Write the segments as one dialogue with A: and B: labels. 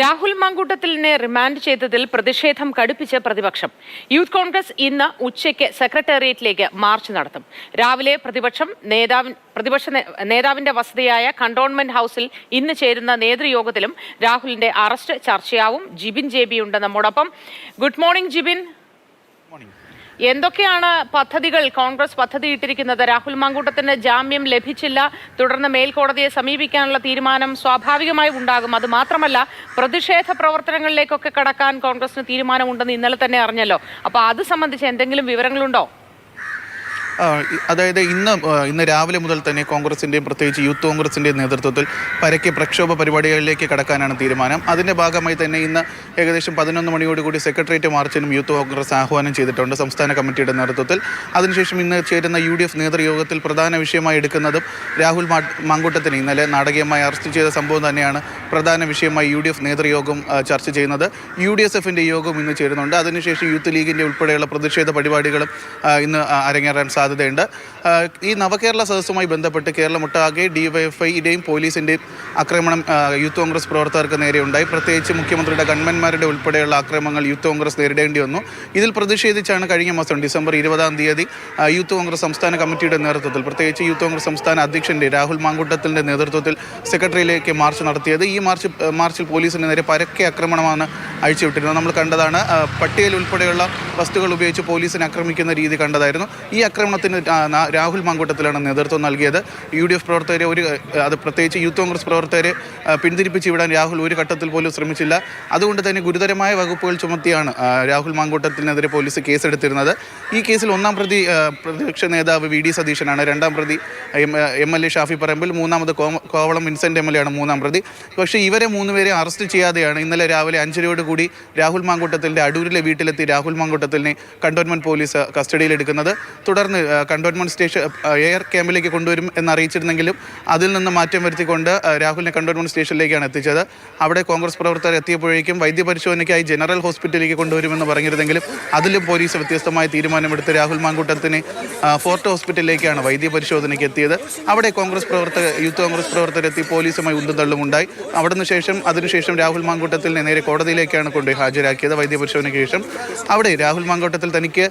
A: Rahul മാങ്കൂട്ടത്തിലിനെ remand ചെയ്തതിൽ പ്രതിഷേധം കടുപ്പിച്ച് പ്രതിപക്ഷം. യൂത്ത് കോൺഗ്രസ് ഇന്ന് ഉച്ചയ്ക്ക് സെക്രട്ടേറിയറ്റിലേക്ക് മാർച്ച് നടത്തും. രാവിലെ പ്രതിപക്ഷം നേതാവ് പ്രതിപക്ഷ നേതാവിന്റെ വസതിയായ കണ്ടോൺമെന്റ് ഹൌസിൽ ഇന്ന് ചേരുന്ന നേതൃയോഗത്തിലും രാഹുലിന്റെ അറസ്റ്റ് ചർച്ചയാവും. ജിബിൻ ജെ ബി ഉണ്ട് നമ്മോടൊപ്പം ഗുഡ് മോർണിംഗ് ജിബിൻ. എന്തൊക്കെയാണ് പദ്ധതികൾ കോൺഗ്രസ് പദ്ധതിയിട്ടിരിക്കുന്നത്? രാഹുൽ മാങ്കൂട്ടത്തിന് ജാമ്യം ലഭിച്ചില്ല. തുടർന്ന് മേൽക്കോടതിയെ സമീപിക്കാനുള്ള തീരുമാനം സ്വാഭാവികമായി ഉണ്ടാകും. അത് മാത്രമല്ല പ്രതിഷേധ പ്രവർത്തനങ്ങളിലേക്കൊക്കെ കടക്കാൻ കോൺഗ്രസിന് തീരുമാനമുണ്ടെന്ന് ഇന്നലെ തന്നെ അറിഞ്ഞല്ലോ. അപ്പോൾ അത് സംബന്ധിച്ച് എന്തെങ്കിലും വിവരങ്ങളുണ്ടോ?
B: അതായത് ഇന്ന് ഇന്ന് രാവിലെ മുതൽ തന്നെ കോൺഗ്രസിന്റെയും പ്രത്യേകിച്ച് യൂത്ത് കോൺഗ്രസിന്റെയും നേതൃത്വത്തിൽ പരക്കെ പ്രക്ഷോഭ പരിപാടികളിലേക്ക് കടക്കാനാണ് തീരുമാനം. അതിന്റെ ഭാഗമായി തന്നെ ഇന്ന് ഏകദേശം പതിനൊന്ന് മണിയോടുകൂടി സെക്രട്ടേറിയറ്റ് മാർച്ചിനും യൂത്ത് കോൺഗ്രസ് ആഹ്വാനം ചെയ്തിട്ടുണ്ട് സംസ്ഥാന കമ്മിറ്റിയുടെ നേതൃത്വത്തിൽ. അതിനുശേഷം ഇന്ന് ചേരുന്ന യു ഡി എഫ് നേതൃയോഗത്തിൽ പ്രധാന വിഷയമായി എടുക്കുന്നതും രാഹുൽ മാങ്കൂട്ടത്തിന് ഇന്നലെ നാടകീയമായി അറസ്റ്റ് ചെയ്ത സംഭവം തന്നെയാണ് പ്രധാന വിഷയമായി യു ഡി എഫ് നേതൃയോഗം ചർച്ച ചെയ്യുന്നത്. യു ഡി എസ് എഫിന്റെ യോഗം ഇന്ന് ചേരുന്നുണ്ട്. അതിനുശേഷം യൂത്ത് ലീഗിന്റെ ഉൾപ്പെടെയുള്ള പ്രതിഷേധ പരിപാടികളും ഇന്ന് അരങ്ങേറാൻ അരങ്ങേറാൻ സാധ്യതയുണ്ട്. ഈ നവകേരള സദസ്സുമായി ബന്ധപ്പെട്ട് കേരളമൊട്ടാകെ ഡിവൈഎഫ്ഐയുടെയും പോലീസിന്റെയും ആക്രമണം യൂത്ത് കോൺഗ്രസ് പ്രവർത്തകർക്ക് നേരെ ഉണ്ടായി. പ്രത്യേകിച്ച് മുഖ്യമന്ത്രിയുടെ ഗൺമെന്മാരുടെ ഉൾപ്പെടെയുള്ള ആക്രമണങ്ങൾ യൂത്ത് കോൺഗ്രസ് നേരിടേണ്ടി വന്നു. ഇതിൽ പ്രതിഷേധിച്ചാണ് കഴിഞ്ഞ മാസം ഡിസംബർ ഇരുപതാം തീയതി യൂത്ത് കോൺഗ്രസ് സംസ്ഥാന കമ്മിറ്റിയുടെ നേതൃത്വത്തിൽ പ്രത്യേകിച്ച് യൂത്ത് കോൺഗ്രസ് സംസ്ഥാന അധ്യക്ഷന്റെ രാഹുൽ മാങ്കുട്ടത്തിന്റെ നേതൃത്വത്തിൽ സെക്രട്ടറിയിലേക്ക് മാർച്ച് നടത്തിയത്. ഈ മാർച്ച് മാർച്ചിൽ പോലീസിന് നേരെ പരക്കെ ആക്രമണമാണ് അഴിച്ചുവിട്ടിരുന്നത്. നമ്മൾ കണ്ടതാണ് പട്ടികയിൽ ഉൾപ്പെടെയുള്ള വസ്തുക്കൾ ഉപയോഗിച്ച് പോലീസിനെ ആക്രമിക്കുന്ന രീതി കണ്ടതായിരുന്നു. ഈ ആക്രമണത്തിന് ആ, നാ- രാഹുൽ മാങ്കൂട്ടത്തിലാണ് നേതൃത്വം നൽകിയത്. യു ഡി എഫ് പ്രവർത്തകരെ ഒരു അത് പ്രത്യേകിച്ച് യൂത്ത് കോൺഗ്രസ് പ്രവർത്തകരെ പിന്തിരിപ്പിച്ച് വിടാൻ രാഹുൽ ഒരു ഘട്ടത്തിൽ പോലും ശ്രമിച്ചില്ല. അതുകൊണ്ട് തന്നെ ഗുരുതരമായ വകുപ്പുകൾ ചുമത്തിയാണ് രാഹുൽ മാങ്കൂട്ടത്തിനെതിരെ പോലീസ് കേസെടുത്തിരുന്നത്. ഈ കേസിൽ ഒന്നാം പ്രതി പ്രതിപക്ഷ നേതാവ് വി ഡി സതീശനാണ്. രണ്ടാം പ്രതി M L A Shafi Parambil മൂന്നാമത് Kovalam Vincent M L A ആണ് മൂന്നാം പ്രതി. പക്ഷേ ഇവരെ മൂന്നുപേരെ അറസ്റ്റ് ചെയ്യാതെയാണ് ഇന്നലെ രാവിലെ അഞ്ചരയോട് കൂടി രാഹുൽ മാങ്കൂട്ടത്തിന്റെ അടൂരിലെ വീട്ടിലെത്തി രാഹുൽ മാങ്കൂട്ടത്തിനെ കണ്ടോൺമെന്റ് പോലീസ് കസ്റ്റഡിയിലെടുക്കുന്നത്. തുടർന്ന് കണ്ടോൺമെന്റ് സ്റ്റേഷൻ എയർ ക്യാമ്പിലേക്ക് കൊണ്ടുവരും എന്ന് അറിയിച്ചിരുന്നെങ്കിലും അതിൽ നിന്ന് മാറ്റം വരുത്തിക്കൊണ്ട് രാഹുലിനെ കണ്ടോൺമെന്റ് സ്റ്റേഷനിലേക്കാണ് എത്തിച്ചത്. അവിടെ കോൺഗ്രസ് പ്രവർത്തകർ എത്തിയപ്പോഴേക്കും വൈദ്യപരിശോധനയ്ക്കായി ജനറൽ ഹോസ്പിറ്റലിലേക്ക് കൊണ്ടുവരുമെന്ന് പറഞ്ഞിരുന്നെങ്കിലും അതിലും പോലീസ് വ്യത്യസ്തമായ തീരുമാനമെടുത്ത് രാഹുൽ മാങ്കൂട്ടത്തിനെ ഫോർട്ട് ഹോസ്പിറ്റലിലേക്കാണ് വൈദ്യപരിശോധനയ്ക്ക് എത്തിയത്. അവിടെ കോൺഗ്രസ് പ്രവർത്തകർ യൂത്ത് കോൺഗ്രസ് പ്രവർത്തകരെത്തി പോലീസുമായി ഉന്തും ഉണ്ടായി അവിടുന്ന് ശേഷം അതിനുശേഷം രാഹുൽ മാങ്കൂട്ടത്തിനെ നേരെ കോടതിയിലേക്കാണ് കൊണ്ടുപോയി ഹാജരാക്കിയത് വൈദ്യപരിശോധനയ്ക്ക് ശേഷം. അവിടെ രാഹുൽ മാങ്കോട്ടത്തിൽ തനിക്ക്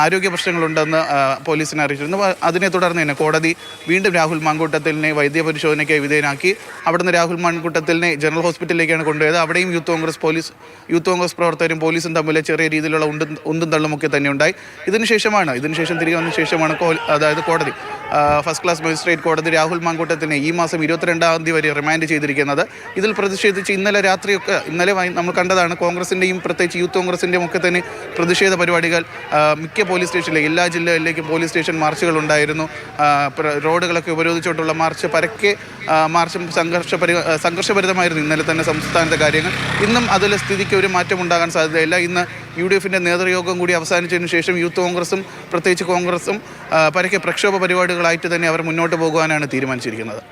B: ആരോഗ്യ പ്രശ്നങ്ങളുണ്ടെന്ന് ആ, പോലീസിനെ അറിയിച്ചിരുന്നു അതിനെ തുടർന്ന് തന്നെ കോടതി വീണ്ടും രാഹുൽ മൺകൂട്ടത്തിലിനെ വൈദ്യ പരിശോധനയ്ക്ക് വിധേയനാക്കി. അവിടുന്ന് രാഹുൽ മാങ്കൂട്ടത്തിനെ ജനറൽ ഹോസ്പിറ്റലിലേക്കാണ് കൊണ്ടുപോയത്. അവിടെയും youth Congress police youth Congress പ്രവർത്തകരും പോലീസും തമ്മിൽ ചെറിയ രീതിയിലുള്ള ഉണ്ടും ഉന്തും തള്ളുമൊക്കെ തന്നെ ഉണ്ടായി. ഇതിനുശേഷമാണ് ഇതിനുശേഷം തിരികെ വന്ന ശേഷമാണ് അതായത് കോടതി ഫസ്റ്റ് ക്ലാസ് മജിസ്ട്രേറ്റ് കോടതി രാഹുൽ മാങ്കൂട്ടത്തിനെ ഈ മാസം ഇരുപത്തിരണ്ടാം തീയതി വരെ റിമാൻഡ് ചെയ്തിരിക്കുന്നത്. ഇതിൽ പ്രതിഷേധിച്ച് ഇന്നലെ രാത്രിയൊക്കെ ഇന്നലെ നമ്മൾ കണ്ടതാണ് കോൺഗ്രസിന്റെയും പ്രത്യേകിച്ച് യൂത്ത് കോൺഗ്രസിന്റെയും ഒക്കെ തന്നെ പ്രതിഷേധ പരിപാടികൾ മിക്ക പോലീസ് സ്റ്റേഷനിലെ എല്ലാ ജില്ലകളിലേക്കും പോലീസ് സ്റ്റേഷൻ മാർച്ചുകൾ ഉണ്ടായിരുന്നു. റോഡുകളൊക്കെ ഉപരോധിച്ചുകൊണ്ടുള്ള മാർച്ച് പരക്കെ മാർച്ചും സംഘർഷ പരി സംഘർഷഭരിതമായിരുന്നു ഇന്നലെ തന്നെ സംസ്ഥാനത്തെ കാര്യങ്ങൾ. ഇന്നും അതിലെ സ്ഥിതിക്ക് ഒരു മാറ്റം ഉണ്ടാകാൻ സാധ്യതയില്ല. ഇന്ന് യു ഡി എഫിന്റെ നേതൃയോഗം കൂടി അവസാനിച്ചതിന് ശേഷം യൂത്ത് കോൺഗ്രസും പ്രത്യേകിച്ച് കോൺഗ്രസും പരക്കെ പ്രക്ഷോഭ പരിപാടികളായിട്ട് തന്നെ അവർ മുന്നോട്ട് പോകുവാനാണ് തീരുമാനിച്ചിരിക്കുന്നത്.